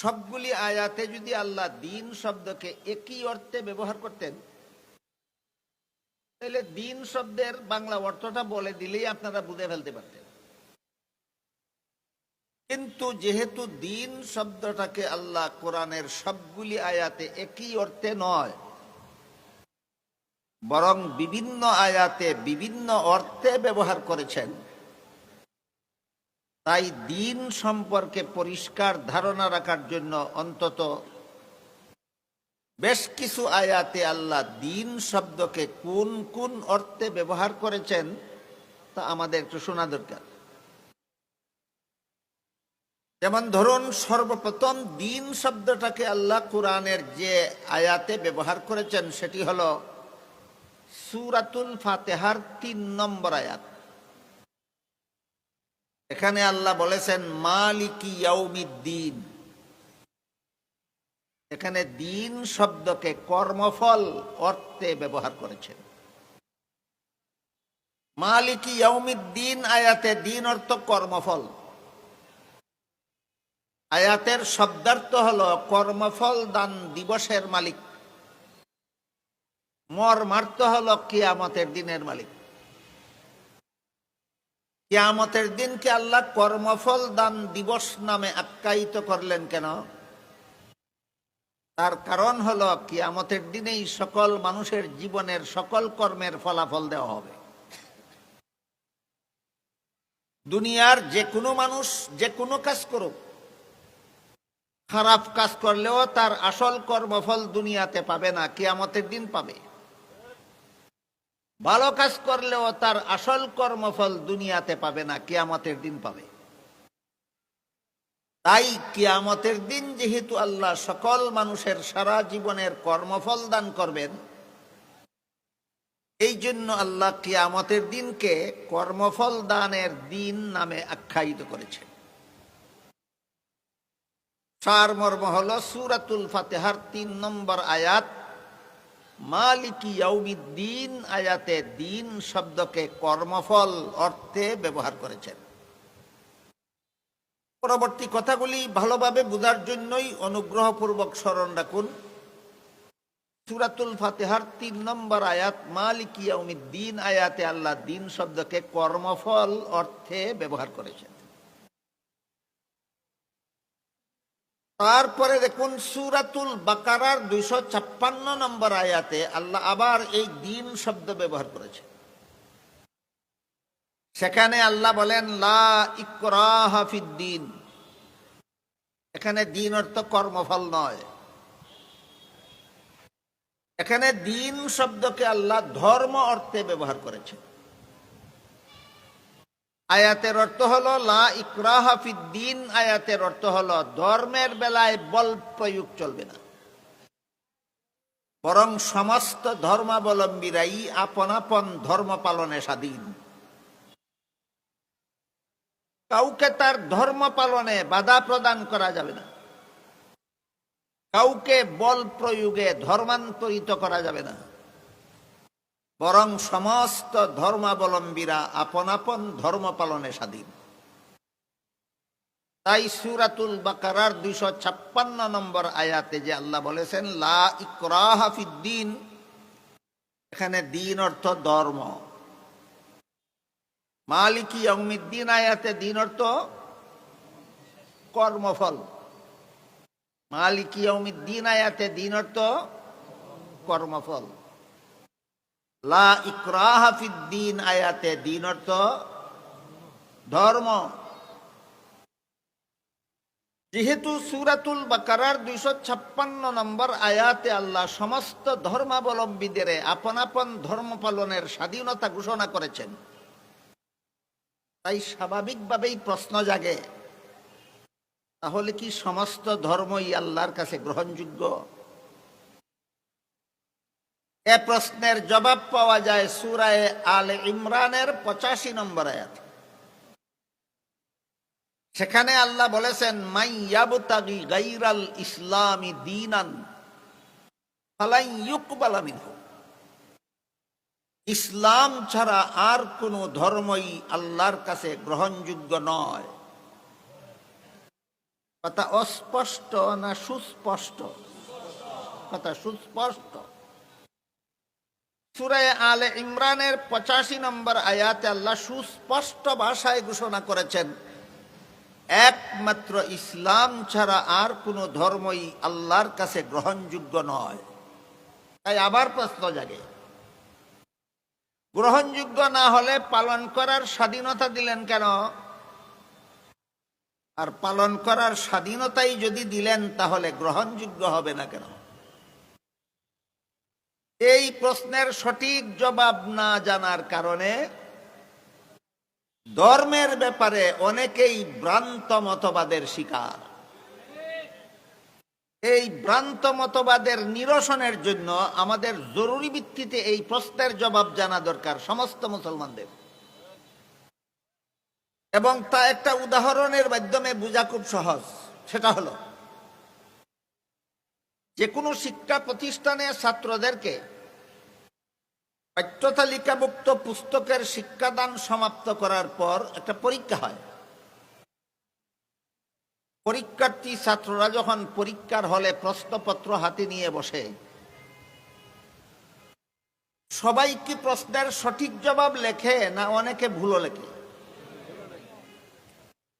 সবগুলি আয়াতে যদি আল্লাহ দিন শব্দকে একই অর্থে ব্যবহার করতেন, তাহলে দিন শব্দের বাংলা অর্থটা বলে দিলেই আপনারা বুঝে ফেলতে পারতেন। কিন্তু যেহেতু দিন শব্দটাকে আল্লাহ কোরআনের সবগুলি আয়াতে একই অর্থে নয়, বরং বিভিন্ন আয়াতে বিভিন্ন অর্থে ব্যবহার করেছেন তাই দিন সম্পর্কে পরিষ্কার ধারণা রাখার জন্য অন্তত বেশ কিছু আয়াতে আল্লাহ দিন শব্দকে কোন কোন অর্থে ব্যবহার করেছেন তা আমাদের একটু শোনা দরকার। যেমন ধরুন, সর্বপ্রথম দিন শব্দটাকে আল্লাহ কোরআনের যে আয়াতে ব্যবহার করেছেন, সেটি হল সুরাতুল ফাতেহার তিন নম্বর আয়াত। এখানে আল্লাহ বলেছেন, মালিকি ইয়াউমিদ্দিন। এখানে দিন শব্দকে কর্মফল, অর্থে ব্যবহার করেছেন। মালিকি ইয়াউমিদ্দিন, আয়াতে দিন অর্থ কর্মফল। আয়াতের শব্দার্থ হল কর্মফল দান দিবসের মালিক। মর্মার্থ হল কিয়ামতের দিনের মালিক। কিয়ামতের দিনকে আল্লাহ কর্মফল দান দিবস নামে আখ্যায়িত করলেন কেন? তার কারণ হল, কিয়ামতের দিনেই সকল মানুষের জীবনের সকল কর্মের ফলাফল দেওয়া হবে। দুনিয়ার যে কোনো মানুষ যে কোনো কাজ করুক, খারাপ কাজ করলেও তার আসল কর্মফল দুনিয়াতে পাবে না, কিয়ামতের দিন পাবে। ভালো কাজ করলেও তার আসল কর্মফল দুনিয়াতে পাবে না, কিয়ামতের দিন পাবে। তাই কিয়ামতের দিন যেহেতু আল্লাহ সকল মানুষের সারা জীবনের কর্মফল দান করবেন, এই জন্য আল্লাহ কিয়ামতের দিনকে কর্মফল দানের দিন নামে আখ্যায়িত করেছে সার মর্ম হল সুরাতুল ফাতেহার তিন নম্বর আয়াত মালিকি ইয়াউমিদ্দিন, আয়াতে দিন শব্দকে কর্মফল অর্থে ব্যবহার করেছেন। পরবর্তী কথাগুলি ভালোভাবে বোঝার জন্যই অনুগ্রহপূর্বক স্মরণ রাখুন। সুরাতুল ফাতেহার তিন নম্বর আয়াত, মালিক ইয়াউমিদ্দিন, আয়াতে আল্লাহ দিন শব্দকে কর্মফল অর্থে ব্যবহার করেছেন। তারপরে দেখুন সুরাতুল বাকারার দুইশো ছাপ্পান্ন নম্বর আয়াতে আল্লাহ আবার এই দিন শব্দ ব্যবহার করেছে। সেখানে আল্লাহ বলেন, লা এখানে দিন অর্থ কর্মফল নয়। এখানে দিন শব্দকে আল্লাহ ধর্ম অর্থে ব্যবহার করেছে আয়াতের অর্থ হলো, লা ইকরাহাফিদ্দিন আয়াতের অর্থ হলো, ধর্মের বেলায় বল প্রয়োগ চলবে না। বরং সমস্ত ধর্মাবলম্বীরাই আপন আপন ধর্ম পালনে স্বাধীন। কাউকে তার ধর্ম পালনে বাধা প্রদান করা যাবে না। কাউকে বল প্রয়োগে ধর্মান্তরিত করা যাবে না। বরং সমস্ত ধর্মাবলম্বীরা আপন আপন ধর্ম পালনে স্বাধীন। তাই সুরাতুল বাকারার দুইশো ছাপ্পান্ন নম্বর আয়াতে যে আল্লাহ বলেছেন, লা ইকরাহাফিদ্দিন এখানে দিন অর্থ ধর্ম। মালিকি অমিদ্দিন আয়াতে দিন অর্থ কর্মফল। মালিকি অমিদ্দিন আয়াতে দিন অর্থ কর্মফল। লা ইকরাহাফিদ্দিন আয়াতে, দিন অর্থ ধর্ম। যেহেতু সুরাতুল বাকারার দুইশো ছাপ্পান্ন নম্বর আয়াতে আল্লাহ সমস্ত ধর্মাবলম্বীদের আপন আপন ধর্ম পালনের স্বাধীনতা ঘোষণা করেছেন। তাই স্বাভাবিকভাবেই প্রশ্ন জাগে, তাহলে কি সমস্ত ধর্মই আল্লাহর কাছে গ্রহণযোগ্য? এ প্রশ্নের জবাব পাওয়া যায় সুরায় আল ইমরানের পঁচাশি নম্বর আয়াত। সেখানে আল্লাহ বলেছেন মাই গাইরাল ইসলামী দিনান ইসলাম ছাড়া আর কোনো ধর্মই আল্লাহর কাছে গ্রহণযোগ্য নয়। কথা অস্পষ্ট না সুস্পষ্ট? কথা সুস্পষ্ট। সুরায় আলে ইমরানের পঁচাশি নম্বর আয়াতে আল্লাহ সুস্পষ্ট ভাষায় ঘোষণা করেছেন, একমাত্র ইসলাম ছাড়া আর কোনো ধর্মই আল্লাহর কাছে গ্রহণযোগ্য নয়। তাই আবার প্রশ্ন জাগে, গ্রহণযোগ্য না হলে পালন করার স্বাধীনতা দিলেন কেন? আর পালন করার স্বাধীনতাই যদি দিলেন, তাহলে গ্রহণযোগ্য হবে না কেন? এই প্রশ্নের সঠিক জবাব না জানার কারণে ধর্মের ব্যাপারে অনেকেই ভ্রান্ত মতবাদের শিকার। এই ভ্রান্ত মতবাদের নিরসনের জন্য আমাদের জরুরি ভিত্তিতে এই প্রশ্নের জবাব জানা দরকার সমস্ত মুসলমানদের। এবং তা একটা উদাহরণের মাধ্যমে বোঝা খুব সহজ, সেটা হলো যে কোনো শিক্ষা প্রতিষ্ঠানে ছাত্রদেরকে পাঠ্যতালিকাভুক্ত পুস্তকের শিক্ষাদান সমাপ্ত করার পর একটা পরীক্ষা হয়। পরীক্ষার্থী ছাত্ররা যখন পরীক্ষার হলে প্রশ্নপত্র হাতে নিয়ে বসে, সবাই কি প্রশ্নের সঠিক জবাব লেখে না অনেকে ভুলও লেখে?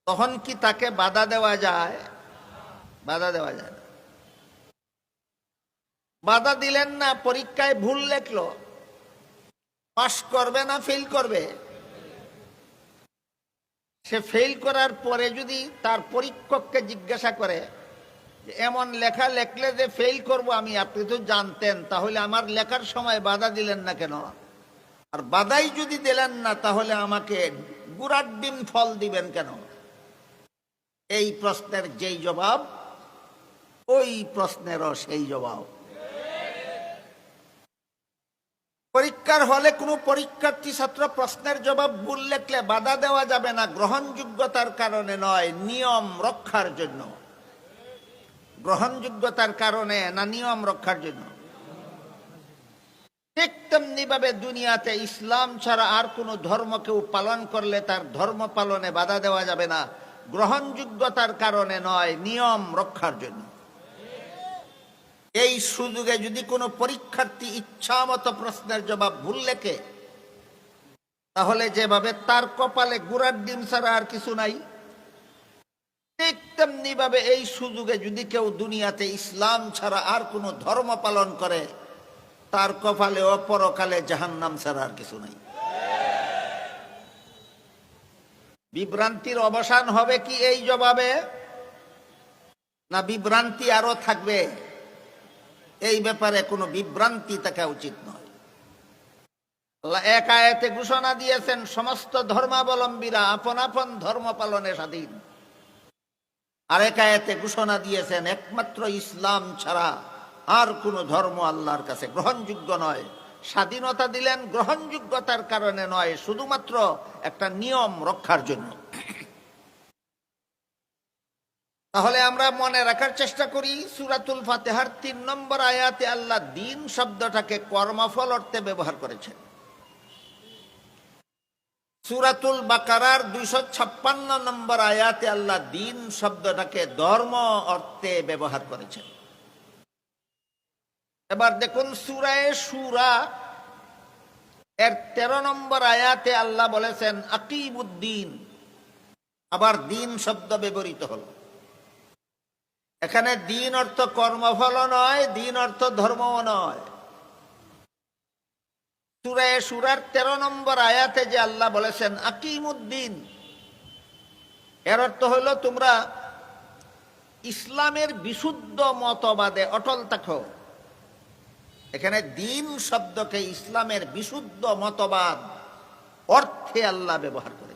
তখন কি তাকে বাধা দেওয়া যায়? বাধা দেওয়া যায় না। বাধা দিলেন না, পরীক্ষায় ভুল লেখলো। পাশ করবে না ফেল করবে। সে ফেল করার পরে যদি তার পরীক্ষককে জিজ্ঞাসা করে এমন লেখা লেখলে যে ফেল করব আমি, আপনি তো জানতেন, তাহলে আমার লেখার সময় বাধা দিলেন না কেন? আর বাধাই যদি দিলেন না, তাহলে আমাকে গুড়ার ডিম ফল দিবেন কেন? এই প্রশ্নের যেই জবাব, ওই প্রশ্নেরও সেই জবাব। পরীক্ষার হলে কোনো পরীক্ষার্থী ছাত্র প্রশ্নের জবাব ভুল লেখলে বাধা দেওয়া যাবে না, গ্রহণযোগ্যতার কারণে নয়, নিয়ম রক্ষার জন্য। গ্রহণযোগ্যতার কারণে না নিয়ম রক্ষার জন্য। ঠিক তেমনি ভাবে দুনিয়াতে ইসলাম ছাড়া আর কোনো ধর্ম কেউ পালন করলে তার ধর্ম পালনে বাধা দেওয়া যাবে না, গ্রহণযোগ্যতার কারণে নয়, নিয়ম রক্ষার জন্য। এই সুযোগে যদি কোনো পরীক্ষার্থী ইচ্ছা মতো প্রশ্নের জবাব ভুল লেখে, তাহলে যেভাবে তার কপালে গুড়ার ডিম ছাড়া আর কিছু নাই, ঠিক তেমনি ভাবে এই সুযোগে যদি কেউ দুনিয়াতে ইসলাম ছাড়া আর কোনো ধর্ম পালন করে, তার কপালে অপরকালে জাহান্নাম ছাড়া আর কিছু নাই। বিভ্রান্তির অবসান হবে কি এই জবাবে? না বিভ্রান্তি আরও থাকবে? এই ব্যাপারে কোনো বিভ্রান্তি থাকা উচিত নয়। আল্লাহ এক ঘোষণা দিয়েছেন, সমস্ত ধর্মাবলম্বীরা আপন আপন ধর্ম পালনে স্বাধীন। আরেক আয়াতে ঘোষণা দিয়েছেন, একমাত্র ইসলাম ছাড়া আর কোনো ধর্ম আল্লাহর কাছে গ্রহণযোগ্য নয়। স্বাধীনতা দিলেন, গ্রহণযোগ্যতার কারণে নয়, শুধুমাত্র একটা নিয়ম রক্ষার জন্য। তাহলে আমরা মনে রাখার চেষ্টা করি, সুরাতুল ফাতেহার তিন নম্বর আয়াতে আল্লাহ দিন শব্দটাকে কর্মফল অর্থে ব্যবহার করেছেন। সুরাতুল বাকারার দুইশো ছাপ্পান্ন নম্বর আয়াতে আল্লাহ দিন শব্দটাকে ধর্ম অর্থে ব্যবহার করেছেন। এবার দেখুন সুরায় সুরা, এর তেরো নম্বর আয়াতে আল্লাহ বলেছেন আকিবুদ্দিন আবার দিন শব্দ ব্যবহৃত হলো। এখানে দিন অর্থ কর্মফল নয়, দিন অর্থ ধর্মও নয়। সুরায় সুরার তেরো নম্বর আয়াতে যে আল্লাহ বলেছেন, আকিমুদ্দিন। এর অর্থ হইল তোমরা ইসলামের বিশুদ্ধ মতবাদে অটল থাকো। এখানে দিন শব্দকে ইসলামের বিশুদ্ধ মতবাদ অর্থে আল্লাহ ব্যবহার করেছে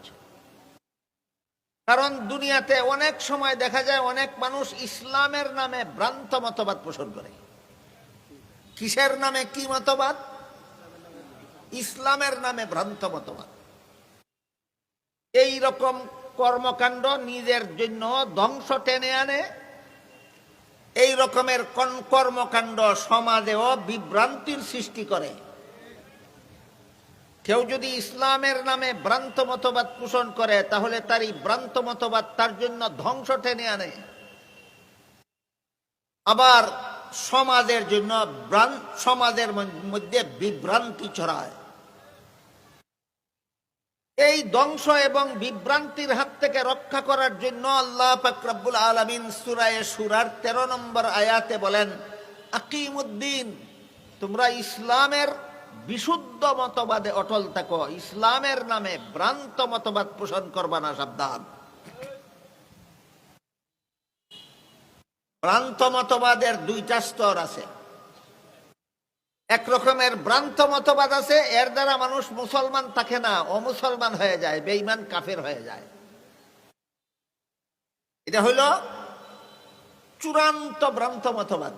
কারণ দুনিয়াতে অনেক সময় দেখা যায় অনেক মানুষ ইসলামের নামে ভ্রান্ত মতবাদ পোষণ করে। কিসের নামে কি মতবাদ? ইসলামের নামে ভ্রান্ত মতবাদ। এই রকম কর্মকাণ্ড নিজের জন্য ধ্বংস টেনে আনে। এই রকমের কর্মকাণ্ড সমাজেও বিভ্রান্তির সৃষ্টি করে। কেউ যদি ইসলামের নামে ভ্রান্ত মতবাদ পোষণ করে, তাহলে তার এই ভ্রান্ত মতবাদ তার জন্য ধ্বংস টেনে আনে। আবার সমাজের জন্য সমাজের মধ্যে বিভ্রান্তি ছড়ায়। এই ধ্বংস এবং বিভ্রান্তির হাত থেকে রক্ষা করার জন্য আল্লাহ ফাকরাবুল আলমিন সুরায় সুরার তেরো নম্বর আয়াতে বলেন আকিমুদ্দিন তোমরা ইসলামের বিশুদ্ধ মতবাদে অটল থাকো, ইসলামের নামে ভ্রান্ত মতবাদ পোষণ করবা না, সাবধান। ভ্রান্ত মতবাদের দুইটা স্তর আছে। এক রকমের ভ্রান্ত মতবাদ আছে, এর দ্বারা মানুষ মুসলমান থাকে না, অমুসলমান হয়ে যায়, বেঈমান কাফের হয়ে যায়। এটা হইল চূড়ান্ত ভ্রান্ত মতবাদ।